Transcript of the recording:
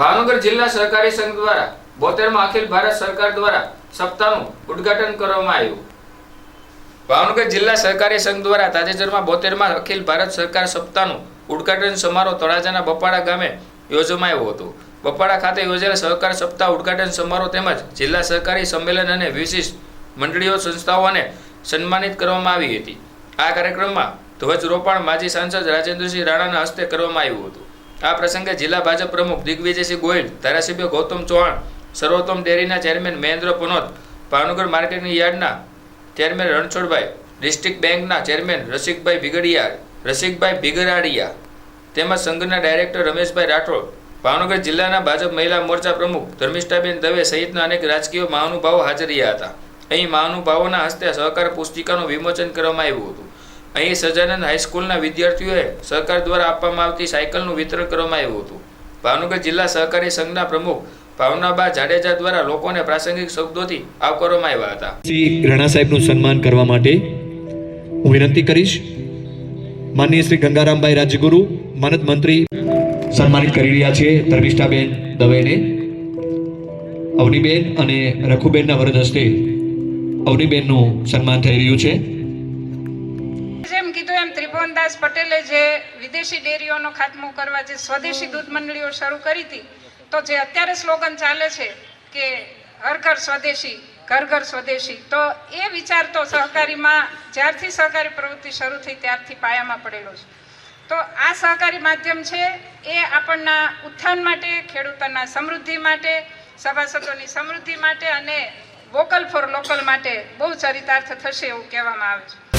ભાવનગર જિલ્લા સહકારી સંઘ દ્વારા બોતેરમાં અખિલ ભારત સરકાર દ્વારા સપ્તાહનું ઉદ્ઘાટન કરવામાં આવ્યું. ભાવનગર જિલ્લા સહકારી સંઘ દ્વારા તાજેતરમાં બોતેરમાં અખિલ ભારત સરકાર સપ્તાહનું ઉદ્ઘાટન સમારોહ તળાજાના બપાડા ગામે યોજવામાં આવ્યો હતો. બપાડા ખાતે યોજાયેલા સહકાર સપ્તાહ ઉદઘાટન સમારોહ તેમજ જિલ્લા સહકારી સંમેલન અને વિશિષ્ટ મંડળીઓ સંસ્થાઓને સન્માનિત કરવામાં આવી હતી. આ કાર્યક્રમમાં ધ્વજરોપણ માજી સાંસદ રાજેન્દ્રસિંહ રાણાના હસ્તે કરવામાં આવ્યું હતું. આ પ્રસંગે જિલ્લા ભાજપ પ્રમુખ દિગ્વિજયસિંહ ગોયલ ધારાસભ્ય ગૌતમ ચૌહાણ, સર્વોત્તમ ડેરીના ચેરમેન મહેન્દ્ર પુનોત, ભાવનગર માર્કેટની યાર્ડના ચેરમેન રણછોડભાઈ, ડિસ્ટ્રિક્ટ બેંકના ચેરમેન રસિકભાઈ ભીગડિયા, રસિકભાઈ ભીગરાડિયા તેમજ સંઘના ડાયરેક્ટર રમેશભાઈ રાઠોડ, ભાવનગર જિલ્લાના ભાજપ મહિલા મોરચા પ્રમુખ ધર્મિષ્ઠાબેન દવે સહિતના અનેક રાજકીય મહાનુભાવો હાજર રહ્યા હતા. અહીં મહાનુભાવોના હસ્તે સહકાર પુસ્તિકાનું વિમોચન કરવામાં આવ્યું હતું. અહીં સજાનંદ હાઈસ્કૂલના વિદ્યાર્થીઓએ સરકાર દ્વારા આપવામાં આવતી સાયકલનું વિતરણ કરવામાં આવ્યું હતું. ભાવનગર જિલ્લા સહકારી સંઘના પ્રમુખ ભાવનાબા જાડેજા દ્વારા લોકોને પ્રાસંગિક શબ્દોથી આવકારવામાં આવ્યા હતા. શ્રી રાણા સાહેબનું સન્માન કરવા માટે હું વિનંતી કરીશ. માનનીય શ્રી ગંગારામભાઈ રાજ્યગુરુ માનદ મંત્રી સન્માનિત કરી રહ્યા છે ધર્મિષ્ઠાબેન દવેને. અવનીબેન અને રઘુબેનના વરદ હસ્તે અવનીબેનનું સન્માન થઈ રહ્યું છે. કીધું એમ ત્રિભુવનદાસ પટેલે જે વિદેશી ડેરીઓનો ખાત્મો કરવા જે સ્વદેશી દૂધ મંડળીઓ શરૂ કરી હતી તો જે અત્યારે સ્લોગન ચાલે છે કે હર ઘર સ્વદેશી ઘર ઘર સ્વદેશી તો એ વિચાર તો સહકારીમાં જ્યારથી સહકારી પ્રવૃત્તિ શરૂ થઈ ત્યારથી પાયામાં પડેલો છે. તો આ સહકારી માધ્યમ છે એ આપણના ઉત્થાન માટે ખેડૂતોના સમૃદ્ધિ માટે સભાસદોની સમૃદ્ધિ માટે અને વોકલ ફોર લોકલ માટે બહુ ચરિતાર્થ થશે એવું કહેવામાં આવે છે.